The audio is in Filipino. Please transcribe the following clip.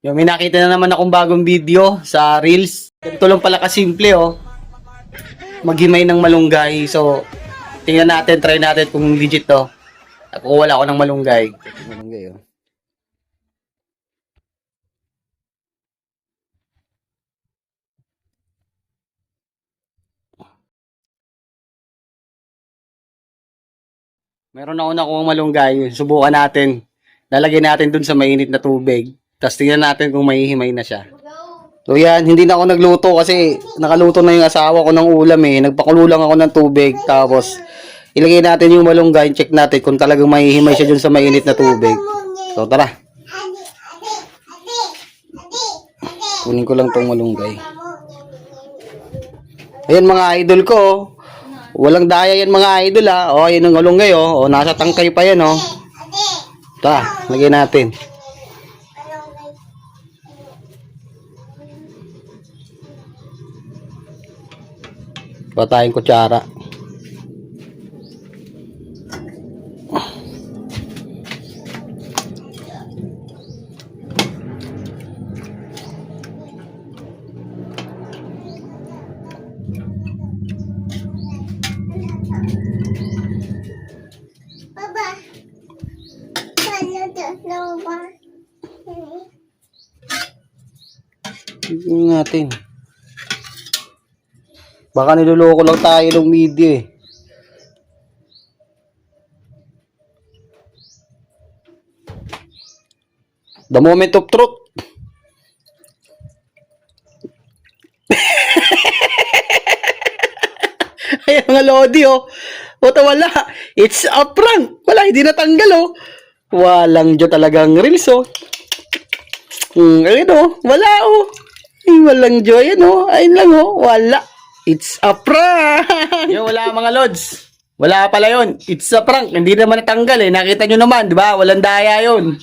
Yung may nakita na naman akong bagong video sa Reels. Ganito lang pala kasimple oh. Maghimay ng malunggay. So, tingnan natin, try natin kung legit to. Ako wala ako ng malunggay. Malunggay oh. Meron ako nakuha malunggay. Subukan natin. Lalagyan natin dun sa mainit na tubig. Tapos tingnan natin kung mahihimay na siya. So yan, hindi na ako nagluto kasi nakaluto na yung asawa ko ng ulam eh. Nagpakulo lang ako ng tubig. Tapos ilagay natin yung malunggay. Check natin kung talagang mahihimay siya dun sa mainit na tubig. So tara. Kunin ko lang tong malunggay. Ayan mga idol ko. oh. Walang daya yan mga idol ah. O, ayan ang malunggay oh. O, nasa tangkay pa yan oh. Ta, lagyan natin. Pa tayong kutsara. Tingnan natin. Baka niloloko lang tayo ng media eh. The moment of truth. Ay, mga Lodi, oh. Puta, wala. It's a prank. Wala, hindi natanggal, oh. Walang Diyo talagang reels, oh. Hmm, ayun, oh. Wala, oh. Ay, walang Diyo, ayun, oh. Ayun lang, oh. Wala. It's a prank. Yo, wala, mga Lods. Wala pala yon. It's a prank. Hindi naman natanggal, eh. Nakita nyo naman, di ba? Walang daya yon.